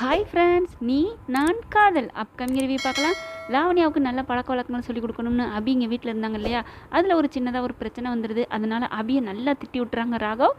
Hi friends நீ நான் காதல். அப்கமிங் ரிவ்யூ பார்க்கலாம். லாவண்யாவுக்கு நல்ல பழக்க வழக்கங்கள் சொல்லிக் கொடுக்கணும்னு அபி இங்கே வீட்டில் இருந்தாங்க இல்லையா? அதில் ஒரு சின்னதாக ஒரு பிரச்சனை வந்துடுது அதனால அபியை நல்லா திட்டி விட்டுறாங்க ராகவ்.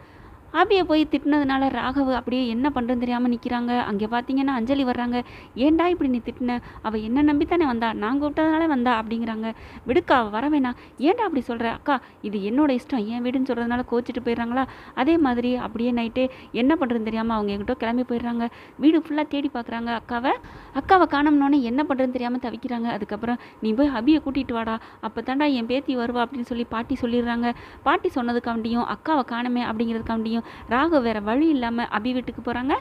ஆபியை போய் திட்டினதுனால ராகவ் அப்படியே என்ன பண்ணுறதுன்னு தெரியாமல் நிற்கிறாங்க அங்கே பார்த்தீங்கன்னா அஞ்சலி வர்றாங்க. ஏன்டா இப்படி நீ திட்டின? அவள் என்ன நம்பி தானே வந்தா? நான் கூப்பிட்டதுனால வந்தா? அப்படிங்கிறாங்க. விடுக்கா வர வேணாம். ஏன்டா அப்படி சொல்கிற அக்கா இது என்னோட இஷ்டம். ஏன் வீடுன்னு சொல்கிறதுனால கோச்சிட்டு போயிடுறாங்களா? அதே மாதிரி அப்படியே நைட்டே என்ன பண்ணுறது தெரியாமல் அவங்க எங்கிட்ட கிளம்பி போயிடுறாங்க. வீடு ஃபுல்லாக தேடி பார்க்குறாங்க அக்காவை அக்காவை காணோம்னோடனே என்ன பண்ணுறதுன்னு தெரியாமல் தவிக்கிறாங்க. அதுக்கப்புறம் நீ போய் அபியை கூட்டிகிட்டு வாடா. அப்போ தாண்டா என் பேத்தி வருவா அப்படின்னு சொல்லி பாட்டி சொல்லிடுறாங்க. பாட்டி சொன்னதுக்காண்டியும் அக்காவை காணுமே அப்படிங்கிறதுக்காண்டியும் ராகவ் வேறு வழி இல்லாமல் அபி வீட்டுக்கு போகிறாங்க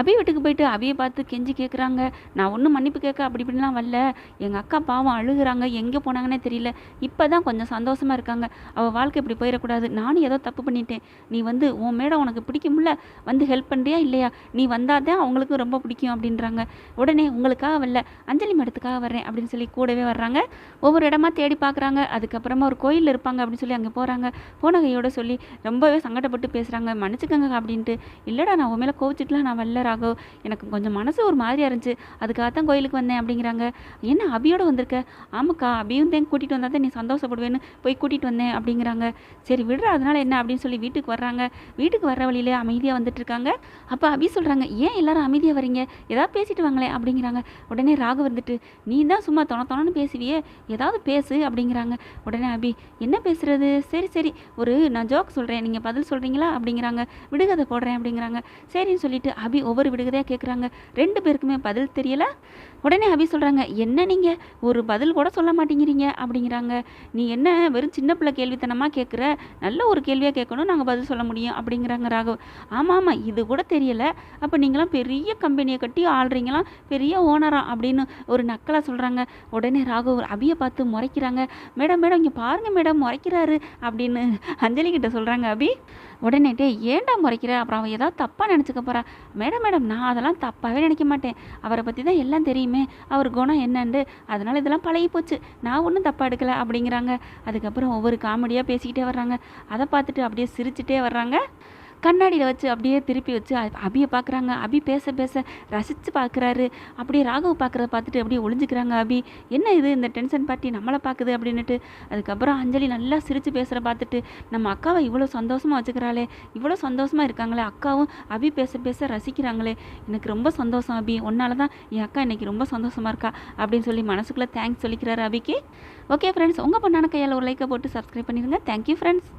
அபி வீட்டுக்கு போயிட்டு அபியை பார்த்து கெஞ்சி கேட்குறாங்க நான் ஒன்றும் மன்னிப்பு கேட்க அப்படி இப்படிலாம் வரல. எங்கள் அக்கா பாவம் அழுகுறாங்க. எங்கே போனாங்கன்னே தெரியல. இப்போ தான் கொஞ்சம் சந்தோஷமாக இருக்காங்க. அவள் வாழ்க்கை இப்படி போயிடக்கூடாது. நானும் ஏதோ தப்பு பண்ணிட்டேன். நீ வந்து உன் மேடம் உனக்கு பிடிக்கும்ல? வந்து ஹெல்ப் பண்ணுறியா இல்லையா? நீ வந்தால் தான் அவங்களுக்கும் ரொம்ப பிடிக்கும் அப்படின்றாங்க. உடனே உங்களுக்காக வரல. அஞ்சலி மேடத்துக்காக வர்றேன் அப்படின்னு சொல்லி கூடவே வர்றாங்க. ஒவ்வொரு இடமா தேடி பார்க்குறாங்க அதுக்கப்புறமா ஒரு கோயிலில் இருப்பாங்க அப்படின்னு சொல்லி அங்கே போகிறாங்க போன கையோட சொல்லி ரொம்பவே சங்கடப்பட்டு பேசுகிறாங்க மன்னிச்சுக்கோங்க அப்படின்ட்டு. இல்லைடா நான் உன் மேலே கோவிச்சிட்டுலாம் நான் வரல ராகவ். எனக்கு கொஞ்சம் மனசு ஒரு மாதிரியா இருந்துச்சு. அதுக்காக தான் கோயிலுக்கு வந்தேன் அப்படிங்கிறாங்க. என்ன அபியோட வந்திருக்க? ஆமாக்கா அபியும் தான் கூட்டிகிட்டு வந்தால் தான் நீ சந்தோஷப்படுவேன்னு போய் கூட்டிகிட்டு வந்தேன் அப்படிங்கிறாங்க. சரி விடுற அதனால என்ன அப்படின்னு சொல்லி வீட்டுக்கு வர்றாங்க. வீட்டுக்கு வர்ற வழியிலே அமைதியாக வந்துட்டு இருக்காங்க. அப்போ அபி சொல்கிறாங்க ஏன் எல்லாரும் அமைதியாக வரீங்க? ஏதாவது பேசிட்டு வாங்களே அப்படிங்கிறாங்க. உடனே ராகு வந்துட்டு நீ தான் சும்மா தொண தொணன்னு பேசுவியே? ஏதாவது பேசு அப்படிங்கிறாங்க. உடனே அபி என்ன பேசுறது? சரி சரி. ஒரு நான் ஜோக் சொல்கிறேன் நீங்கள் பதில் சொல்கிறீங்களா அப்படிங்கிற அப்படிங்கிறாங்க. விடுகதை போடுறேன் அப்படிங்கிறாங்க. சரின்னு சொல்லிட்டு அபி ஒவ்வொரு விடுகதையாக கேட்குறாங்க ரெண்டு பேருக்குமே பதில் தெரியல. உடனே அபி சொல்கிறாங்க என்ன நீங்கள் ஒரு பதில் கூட சொல்ல மாட்டேங்கிறீங்க. அப்படிங்கிறாங்க. நீ என்ன வெறும் சின்ன பிள்ளை கேள்வித்தனமாக கேட்குற நல்ல ஒரு கேள்வியாக கேட்கணும். நாங்கள் பதில் சொல்ல முடியும். அப்படிங்கிறாங்க ராகவ். ஆமாம் ஆமாம் இது கூட தெரியல. அப்போ நீங்களாம் பெரிய கம்பெனியை கட்டி ஆள்றீங்களாம் பெரிய ஓனரா? அப்படின்னு ஒரு நக்கலாக சொல்கிறாங்க உடனே ராகவ் அபியை பார்த்து முறைக்கிறாங்க. மேடம் மேடம் இங்கே பாருங்கள் மேடம். முறைக்கிறாரு. அப்படின்னு அஞ்சலி கிட்ட சொல்கிறாங்க அபி. உடனேட்டே ஏண்டா ஏன்டா முறைக்கிற? அப்புறம் அவன் ஏதாவது தப்பாக நினச்சிக்க போகிறா மேடம் மேடம் நான் அதெல்லாம் தப்பாகவே நினைக்க மாட்டேன். அவரை பற்றி தான் எல்லாம் தெரியுமே. அவர் குணம் என்னண்டு? அதனால் இதெல்லாம் பழகி போச்சு. நான் ஒன்றும் தப்பாக எடுக்கல அப்படிங்கிறாங்க. அதுக்கப்புறம் ஒவ்வொரு காமெடியாக பேசிக்கிட்டே வர்றாங்க. அதை பார்த்துட்டு அப்படியே சிரிச்சுட்டே வர்றாங்க. கண்ணாடியில் வச்சு அப்படியே திருப்பி வச்சு அபியை பார்க்குறாங்க. அபி பேச பேச ரசித்து பார்க்குறாரு. அப்படியே ராகவ் பார்க்குறத பார்த்துட்டு அப்படியே ஒளிஞ்சுக்கிறாங்க அபி. என்ன இது? இந்த டென்ஷன் பார்ட்டி நம்மளை பார்க்குது அப்படின்னுட்டு அதுக்கப்புறம் அஞ்சலி நல்லா சிரித்து பேசுகிற பார்த்துட்டு நம்ம அக்காவை இவ்வளோ சந்தோஷமாக வச்சுக்கிறாளே. இவ்வளோ சந்தோஷமாக இருக்காங்களே. அக்காவும் அபி பேச பேச ரசிக்கிறாங்களே. எனக்கு ரொம்ப சந்தோஷம் அபி. உன்னால தான் என் அக்கா இன்னைக்கு ரொம்ப சந்தோஷமாக இருக்கா? அப்படின்னு சொல்லி மனசுக்குள்ளே தேங்க்ஸ் சொல்லிக்கிறாரு அபிக்கு. ஓகே ஃப்ரெண்ட்ஸ் உங்கள் பொண்ணான கையால் ஒரு லைக்கை போட்டு சப்ஸ்கிரைப் பண்ணிடுங்க தேங்க்யூ ஃப்ரெண்ட்ஸ்